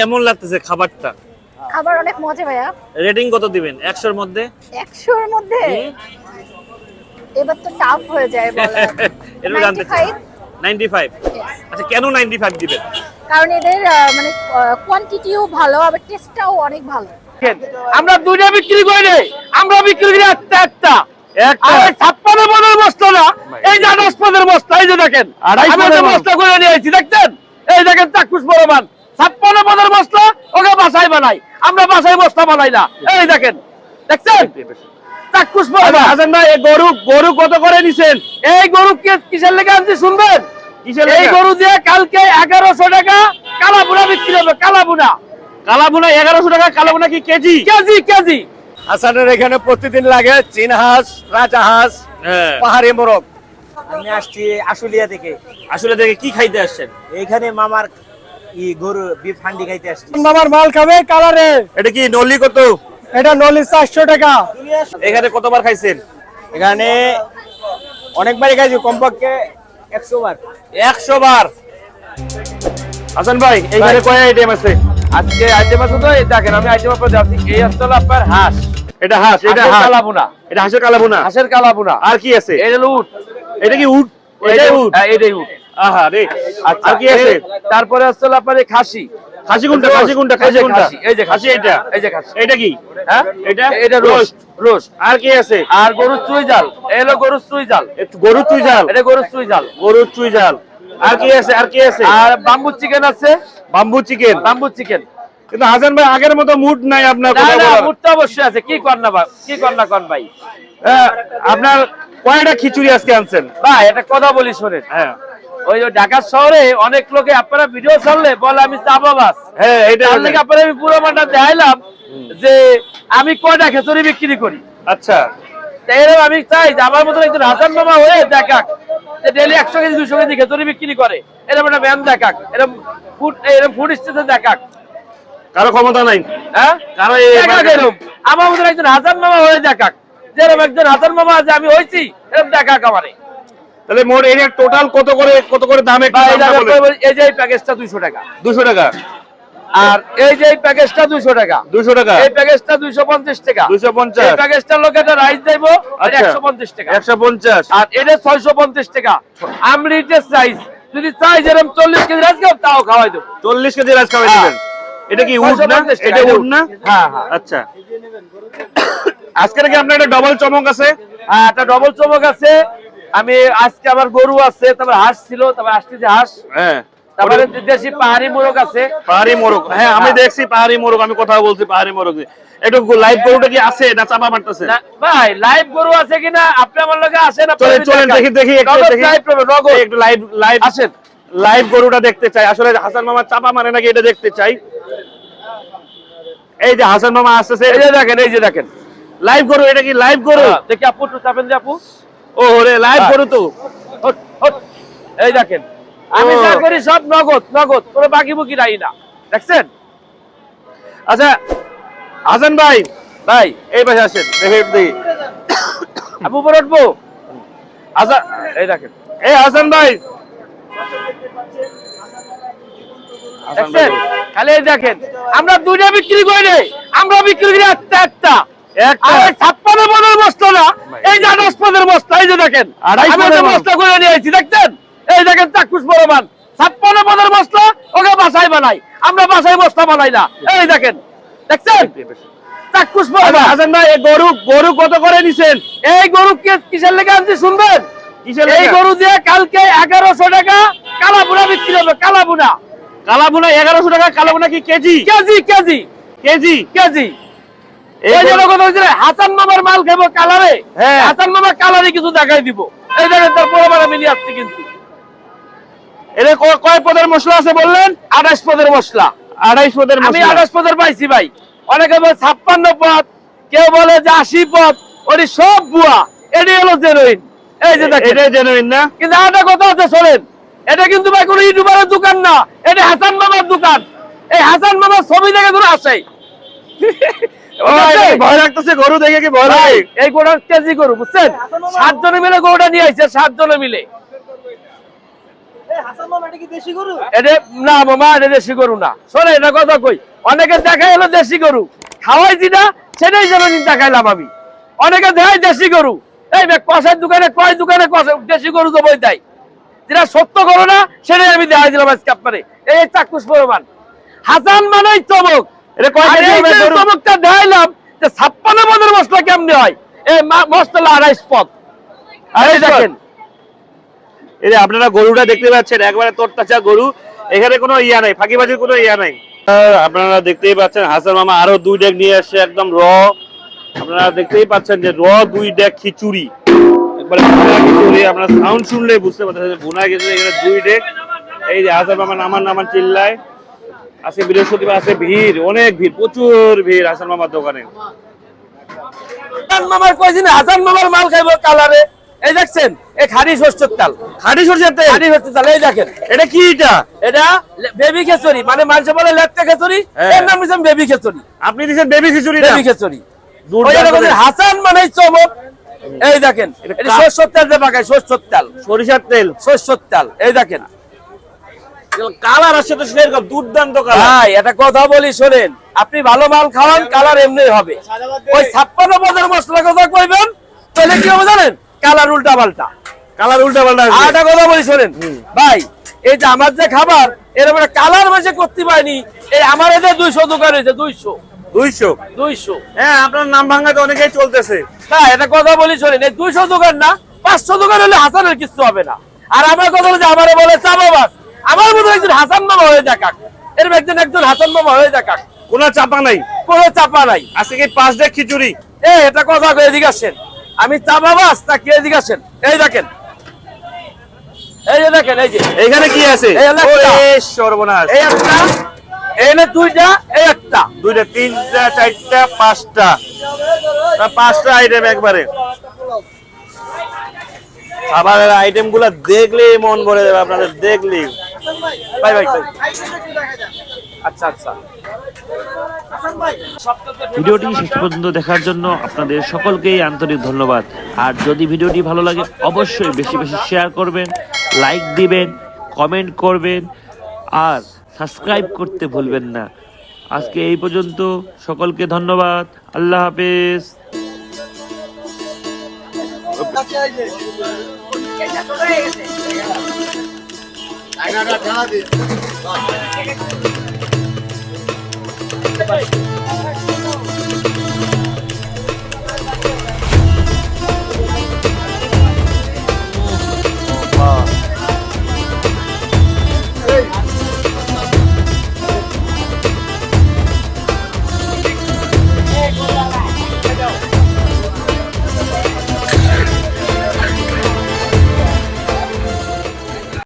কেমন লাগতেছে খাবারটা? খাবার অনেক মজা ভাইয়া। রেটিং কত দিবেন? একশোর মধ্যে? একশোর মধ্যে? হুম? এবার তো টাফ হয়ে যায় বলা এটা জানতে 95 নাইনটি ফাইভ Yes. আচ্ছা কেন নাইনটি ফাইভ দিবেন? কারণ এদের মানে কোয়ান্টিটিও ভালো আবার টেস্টটাও অনেক ভালো। আমরা দুইটা বিক্রি করি রে আমরা বিক্রি করি একটা একটা। একটা? আর ছাপ্পান্ন বস্তা না। এই যে আঠাশ পদের বস্তা এই যে দেখেন। আড়াই আমি বস্তা। করে নিয়ে আসছি দেখছেন? এই দেখেন চাক্ষুষ পরমান ছাপ্পান্ন পদের বস্তা ওকে বাসায় বানাই। আমরা বাসায় বস্তা বানাই না। এই দেখেন দেখছেন? চাক্ষুষ হাসান ভাই গরু গরু কত করে নিছেন? এই গরু কিসের লেগে আনছি শুনবেন? এই গরু দিয়ে কালকে এগারোশো টাকা কালাবুনা বিক্রি হবে কালাবুনা কালাবুনা এগারোশো টাকা কালাবুনা কি কেজি? KG KG. হাসানের এখানে প্রতিদিন লাগে চীন হাঁস রাজহাঁস হ্যাঁ। পাহাড়ি মোরগ। আমি আসছি আশুলিয়া থেকে। আসলে দেখে কি খাইতে আসছেন? এইখানে মামার ই গরু বিফ হান্ডি খাইতে আসছি। মাল খাবে কালারে। এটা কি নলি কত? এটা নলি চারশো টাকা। এখানে কতবার খাইছেন? এখানে অনেকবারই খাইছি কমপক্ষে একশো বার। একশো বার। হাসান ভাই এইখানে কয় আইটেম আছে? আজকে আইটেম আছে তো দেখেন আমি আইটেম এই হচ্ছে আপনার হাঁস। এটা হাঁস এটা হাঁস। কালাবুনা এটা হাঁসের কালাবুনা হাঁসের কালাবুনা আর কি আছে? উট। এটা কি উট? এটাই এটাই উট। উট। হ্যাঁ, এটাই উট। আহা রে। আচ্ছা কি আছে? তারপরে হলো আপনার খাসি। খাসি কোনটা? খাসি কোনটা? খাসি কোনটা? এই যে খাসি। এটা এই যে খাসি। এটা কি? হ্যাঁ? এটা? এটা রোস্ট। রোস্ট। আর কি আছে? আর গরুর চুই জাল। এই হলো গরুর চুই জাল। একটু গরুর চুই ঝাল এটা গরুর চুই জাল। গরুর চুই ঝাল আর কি আছে? আর কি আছে? আর বাম্বু চিকেন আছে। বাম্বু চিকেন বাম্বু চিকেন কিন্তু হাসান ভাই আগের মতো মুড নাই আপনার কথা না বলার। মুটটা অবশ্যই আছে। কি কর না ভাই? কি কর না কর ভাই? হ্যাঁ, আপনার কয়টা খিচুড়ি আজকে আনছেন? ভাই একটা কথা বলি শোনেন। হ্যাঁ। ওই ঢাকা শহরে অনেক লোকে আপনারা ভিডিও ছাড়লে বলে আমি চাপাবাস হ্যাঁ এটা আপনারা আমি পুরো মানটা দেখাইলাম যে আমি কয়টা খেচুরি বিক্রি করি। আচ্ছা। এরকম আমি চাই যে আমার মতন একজন হাসান মামা হয়ে দেখাক যে ডেলি একশো কেজি দুশো কেজি খেচুরি বিক্রি করে। এরকম একটা ব্যায়াম দেখাক। এরকম ফুড এরকম ফুড স্টেশন দেখাক। কারও ক্ষমতা নাই। হ্যাঁ? কারও এরকম। আমার মতন একজন হাসান মামা হয়ে দেখাক। যেরকম একজন হাসান মামা আছে আমি হয়েছি এরকম দেখাক আমারে। তাহলে মোট টোটাল কত করে কত করে দাম এই যে প্যাকেজটা টাকা। টাকা। আর এই যে প্যাকেজটা টাকা। টাকা। এই প্যাকেজটা দুইশো পঞ্চাশ টাকা। এই প্যাকেজটার লোক রাইস দেব আচ্ছা। টাকা। আর এটা ছয়শো পঞ্চাশ টাকা। আমরিটের সাইজ যদি চাই যেরকম চল্লিশ কেজি রাইস খাও তাও খাওয়াই দেবো। চল্লিশ কেজি রাজ খাওয়াই হ্যাঁ। দিবেন এটা কি উড না? এটা উড না? হ্যাঁ, হ্যাঁ। আচ্ছা। আজকে কি আপনার একটা ডবল চমক আছে? হ্যাঁ একটা ডবল চমক আছে। আমি আজকে আবার গরু আছে তারপর হাঁস ছিল তারপর আসছে যে হাঁস। হ্যাঁ। তারপরে দেশি পাহাড়ি মোরগ আছে। পাহাড়ি মোরগ। হ্যাঁ আমি দেখছি পাহাড়ি মোরগ আমি কথা বলছি পাহাড়ি মোরগ। একটু লাইভ গরুটা কি আছে না চাপা মারতেছে? ভাই লাইভ গরু আছে কিনা আপনি আমার লগে আসেন চলেন চলেন দেখি দেখি একটু দেখি। live পাবেন, নগদ। একটু লাইভ লাইভ আসেন। লাইভ গরুটা দেখতে চাই। আসলে হাসান মামা চাপা মানে নাকি এটা দেখতে চাই। এই যে হাসান মামা আসতেছে। এই যে দেখেন এই যে দেখেন। লাইভ গরু এটা কি লাইভ গরু? দেখি আপু একটু চাপেন যে আপু। ও রে লাইভ হ্যাঁ। গরু তো। এই দেখেন আমি যা করি সব নগদ নগদ কোনো বাকি বুকি নাই না। দেখছেন? আচ্ছা হাসান ভাই ভাই এই পাশে আসেন আপু উপরে উঠবো? আচ্ছা এই দেখেন। এই হাসান ভাই। দেখছেন? খালি এই দেখেন আমরা দুইটা বিক্রি করি আমরা বিক্রি করি একটা একটা। ছাপ্পান্ন পদের বস্তা এই যে দেখেন আড়াই আমি পদের একটা বস্তা। করে নিয়ে আসছি দেখছেন? এই দেখেন চাক্ষুষ পরমান ছাপ্পান্ন পদের বস্তা ওকে বাসায় বানাই। আমরা বাসায় বস্তা বানাই না। এই দেখেন দেখছেন? চাক্ষুষ আচ্ছা, হাসান ভাই গরু গরু কত করে নিছেন? এই গরু কিসের লেগে আনছি শুনবেন? কিসের এই গরু দিয়ে কালকে এগারোশো টাকা কালাবুনা বিক্রি হবে কালাবুনা। কালাবুনা এগারোশো টাকা কালাবুনা কি KG? KG KG. KG? KG. এই কথা হচ্ছে হাসান মামার মাল খাব কালারে হ্যাঁ। হাসান মামা কালারে কিছু দেখাই দিব। এই দেখেন তার বড় আমি নিয়ে কিন্তু। এটা কয় পদের মশলা আছে বললেন? আঠাশ পদের মশলা। পদের আমি আঠাশ পদের পাইছি ভাই। অনেকে বলে ছাপ্পান্ন পদ কেউ বলে যে আশি পদ ওটি সব বুয়া এটি হলো জেরোইন এই যে এটাই জেনুইন না? কিন্তু একটা কথা আছে শোনেন। এটা কিন্তু ভাই কোনো ইউটিউবারের দোকান না এটা হাসান মামার দোকান। এই হাসান মামার ছবি দেখে ধরে আসে এটা ভয় লাগতেছে গরু দেখে কি ভয় লাগে? এই গোটা কেজি গরু বুঝছেন? সাত জনে মিলে গরুটা নিয়ে আসছে সাত জনে মিলে না মামা এটা দেশি গরু না। শোনে এটা কথা কই অনেকে দেশি গরু। খাওয়াই দিনা সেটাই যেন দেখাইলাম আমি। অনেকে দেশি গরু। এই কষার দোকানে কয় দোকানে কষা দেশি গরু তো বই দেয়। যেটা সত্য করো না সেটাই আমি দেখাই দিলাম আজকে আপনারে। এই চাক্ষুষ প্রমাণ। হাসান মানেই চমক। এটা কয় কেজি এই হবে যে গরু? চমকটা দেখাইলাম যে ছাপ্পান্ন পদের মশলা কেমনে হয়? এই মশলা আড়াইশ পদ। আড়াই দেখেন। এই আপনারা গরুটা দেখতে পাচ্ছেন একবারে গরু। এখানে কোনো ইয়া নাই ফাঁকিবাজির কোনো ইয়া নাই। আপনারা দেখতেই পাচ্ছেন হাসান মামা আরও দুই ডেক নিয়ে আসছে একদম র। আপনারা দেখতেই পাচ্ছেন যে র দুই ডেক খিচুড়ি। একবারে ভুনা খিচুড়ি আপনারা সাউন্ড শুনলে বুঝতে পারছেন যে ভুনা খিচুড়ি এখানে দুই ডেক। এই যে হাসান মামা নামান নামান চিল্লায়। আজকে বৃহস্পতিবার আছে ভিড় অনেক ভিড় প্রচুর ভিড় হাসান মামার দোকানে। হাসান মামার কয়দিন? হাসান মামার মাল খাইবো কালারে। এই দেখছেন এই খাড়ি শস্যের তাল। খাটি সরষের তেল? খাড়ি শস্যের তাল এই দেখেন। এটা কি এটা? এটা বেবি খেচুরি মানে মানুষ বলে লেটকা খেচুরি হ্যাঁ। এর নাম দিয়েছেন বেবি খেচুরি আপনি দিচ্ছেন বেবি খিচুড়ি। বেবি খেচুরি। হাসান মানে চমক। এই দেখেন এটা তেল দিয়ে পাকায় শস্যর তেল। সরিষার তেল। শস্যর তেল এই দেখেন। কালার আসছে তো সেরকম দুর্দান্ত কালার। ভাই একটা কথা বলি শোনেন। আপনি ভালো মাল খাওয়ান কালার এমনি হবে। ওই ছাপ্পান্ন মশলা কথা কইবেন তাহলে কি হবে জানেন? কালার উল্টা পাল্টা। কালার উল্টা পাল্টা কথা বলি শোনেন। ভাই এই যে আমার যে খাবার একটা কালার মাঝে করতে পারিনি এই আমার এদের দুইশো দোকান হয়েছে দুইশো। দুইশো? দুইশো। হ্যাঁ আপনার নাম ভাঙাতে অনেকেই চলতেছে। না এটা কথা বলি শোনেন। এই দুইশো দোকান না পাঁচশো দোকান হলে হাসানের কিছু হবে না। আর আমার কথা আমারে বলে আমার মতো একজন হাসান মামা হয়ে দেখাক এরকম একজন একজন হাসান মামা হয়ে দেখাক কোনো চাপা নাই। কোনো চাপা নাই। আজকে কি পাঁচ ডেক খিচুড়ি? এ এটা কথা এদিকে আসেন। আমি চাবাবাস তা কি এদিকে আসেন? এই দেখেন। এই যে দেখেন এই যে। এইখানে কি আছে? একটা। সর্বনাশ। এই একটা এনে দুইটা এই একটা। দুইটা তিনটা চারটা পাঁচটা। পাঁচটা আইটেম একবারে। খাবারের আইটেমগুলা দেখলেই মন ভরে যাবে আপনাদের দেখলেই। ভাই ভাই ভাই। আচ্ছা আচ্ছা। ভিডিওটি শেষ পর্যন্ত দেখার জন্য আপনাদের সকলকেই আন্তরিক ধন্যবাদ। আর যদি ভিডিওটি ভালো লাগে অবশ্যই বেশি বেশি শেয়ার করবেন লাইক দিবেন কমেন্ট করবেন আর সাবস্ক্রাইব করতে ভুলবেন না। আজকে এই পর্যন্ত সকলকে ধন্যবাদ। আল্লাহ হাফেজ। ঠান্ডা